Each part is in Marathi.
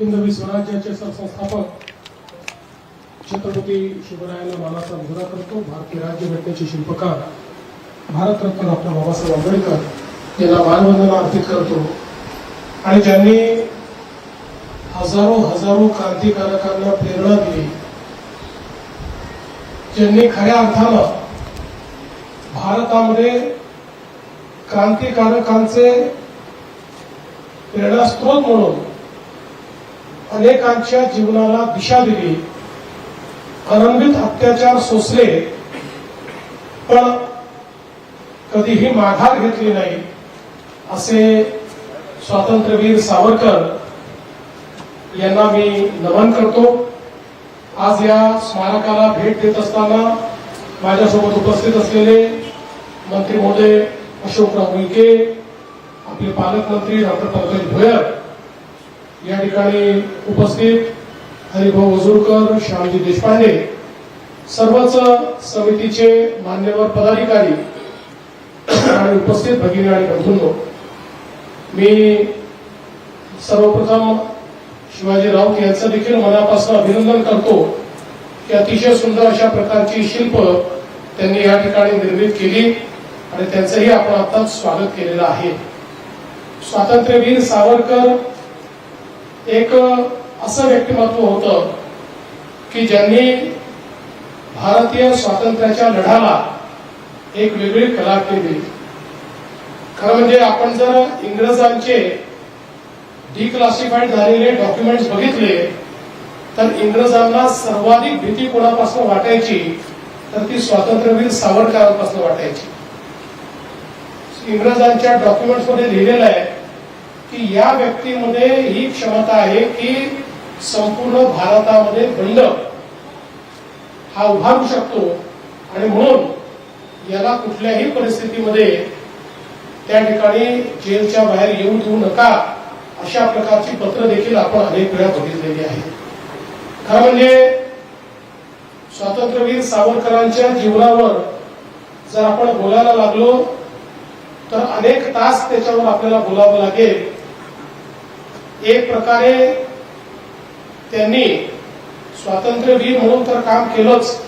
हिंदवी स्वराज्याचे सरसंस्थापक छत्रपती शिवरायांना मानाचा मुजरा करतो भारतीय राज्यघटनेचे शिल्पकार भारतरत्न डॉक्टर बाबासाहेब आंबेडकर यांना मानवंदना अर्पित करतो. आणि ज्यांनी हजारो हजारो क्रांतिकारकांना प्रेरणा दिली. ज्यांनी खऱ्या अर्थानं भारतामध्ये क्रांतिकारकांचे प्रेरणास्त्रोत म्हणून अनेकांच्या जीवनाला दिशा दिली. अनंबित अत्याचार सोसले पण कधीही माघार घेतली नाही असे स्वातंत्र्यवीर सावरकर यांना मी नमन करतो. आज या स्मारकाला भेट देत असताना माझ्यासोबत उपस्थित असलेले मंत्री महोदय अशोकराव उईके आपले पालकमंत्री डॉक्टर पंकज भोयर या ठिकाणी उपस्थित हरिभाऊ वजूरकर श्यामजी देशपांडे सर्वच समितीचे मान्यवर पदाधिकारी आणि उपस्थित भगिनी आणि बंधूंनो मी सर्वप्रथम शिवाजी राऊत यांचं देखील मनापासून अभिनंदन करतो की अतिशय सुंदर अशा प्रकारची शिल्प त्यांनी या ठिकाणी निर्मित केली आणि त्यांचंही आपण आताच स्वागत केलेलं आहे. स्वातंत्र्यवीर सावरकर एक असं व्यक्तिमत्व होतं की ज्यांनी भारतीय स्वातंत्र्याच्या लढ्याला एक वेगळी कला दिली खरं म्हणजे आपण जर इंग्रजांचे डिक्लासिफाईड झालेले डॉक्युमेंट्स बघितले तर इंग्रजांना सर्वाधिक भीती कोणापासून वाटायची? तर ती स्वातंत्र्यवीर सावरकरांपासून वाटायची. इंग्रजांच्या डॉक्युमेंट्समध्ये लिहिलेलं आहे की या व्यक्तीमध्ये ही क्षमता आहे की संपूर्ण भारतामध्ये बंड हा उभारू शकतो. आणि म्हणून याला कुठल्याही परिस्थितीमध्ये त्या ठिकाणी जेलच्या बाहेर येऊ देऊ नका अशा प्रकारची पत्र देखील आपण अनेक वेळा बघितलेली आहेत खरं म्हणजे स्वातंत्र्यवीर सावरकरांच्या जीवनावर जर आपण बोलायला लागलो तर अनेक तास त्याच्यावर आपल्याला बोलावं लागेल. एक प्रकारे त्यांनी स्वातंत्र्यवीर म्हणून तर काम केलंच.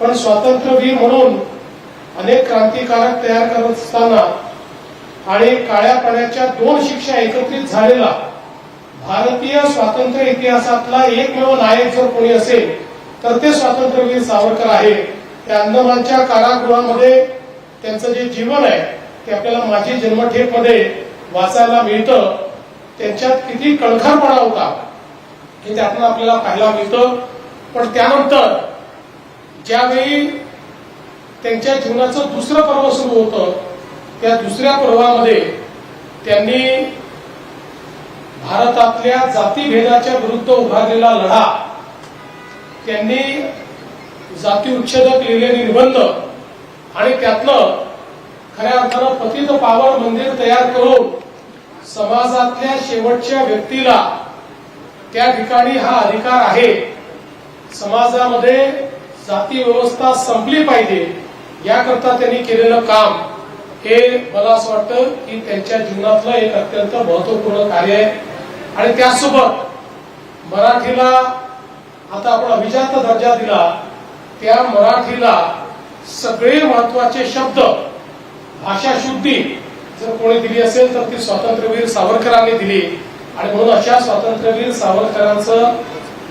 पण स्वातंत्र्यवीर म्हणून अनेक क्रांतिकारक तयार करत असताना आणि काळ्या पाण्याच्या दोन शिक्षा एकत्रित झालेला भारतीय स्वातंत्र्य इतिहासातला एकमेव नायक जर कोणी असेल तर ते स्वातंत्र्यवीर सावरकर आहे. त्या अंदमानच्या कारागृहामध्ये त्यांचं जे जीवन आहे ते आपल्याला माझी जन्मठेपमध्ये वाचायला मिळतं. त्यांच्यात किती कणखरपणा होता हे त्यातून आपल्याला पाहायला मिळतं. पण त्यानंतर ज्यावेळी त्यांच्या जीवनाचं दुसरं पर्व सुरू होतं त्या दुसऱ्या पर्वामध्ये त्यांनी भारतातल्या जातीभेदाच्या विरुद्ध उभारलेला लढा त्यांनी जाती उच्छेदक लिहिलेले निबंध आणि त्यातलं खऱ्या अर्थानं पतित पावन मंदिर तयार करून समाजातल्या शेवटच्या व्यक्तीला त्या ठिकाणी हा अधिकार आहे. समाजामध्ये जाती व्यवस्था संपली पाहिजे याकरता त्यांनी केलेलं काम हे मला असं वाटतं की त्यांच्या जीवनातलं एक अत्यंत महत्त्वपूर्ण कार्य आहे. आणि त्यासोबत मराठीला आता आपण अभिजात दर्जा दिला त्या मराठीला सगळे महत्त्वाचे शब्द भाषाशुद्धी जर कोणी दिली असेल तर ती स्वातंत्र्यवीर सावरकरांनी दिली. आणि म्हणून अशा स्वातंत्र्यवीर सावरकरांचं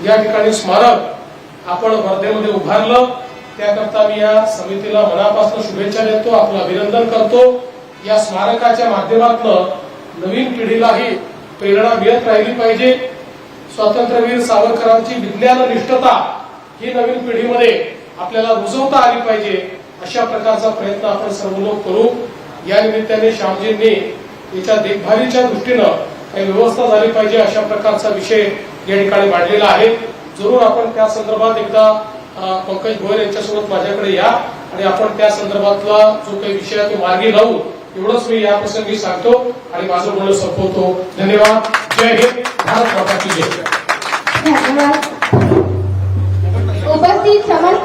या ठिकाणी स्मारक आपण वर्धेमध्ये उभारलं. त्याकरता मी या समितीला मनापासून शुभेच्छा देतो आपलं अभिनंदन करतो. या स्मारकाच्या माध्यमातून नवीन पिढीलाही प्रेरणा मिळत राहिली पाहिजे. स्वातंत्र्यवीर सावरकरांची विज्ञान निष्ठता ही नवीन पिढीमध्ये आपल्याला रुजवता आली पाहिजे. अशा प्रकारचा प्रयत्न आपण सर्व लोक करू. या निमित्ताने श्यामजींनी याच्या देखभालीच्या दृष्टीनं काही व्यवस्था झाली पाहिजे अशा प्रकारचा विषय या ठिकाणी मांडलेला आहे. जरूर आपण त्या संदर्भात एकदा पंकज भोयर यांच्यासोबत माझ्याकडे या आणि आपण त्या संदर्भातला जो काही विषय आहे तो मार्गी लावू. एवढंच मी या प्रसंगी सांगतो आणि माझं बोलणं संपवतो. धन्यवाद. जय हिंद. भारत माताची जय. उपस्थित समस्त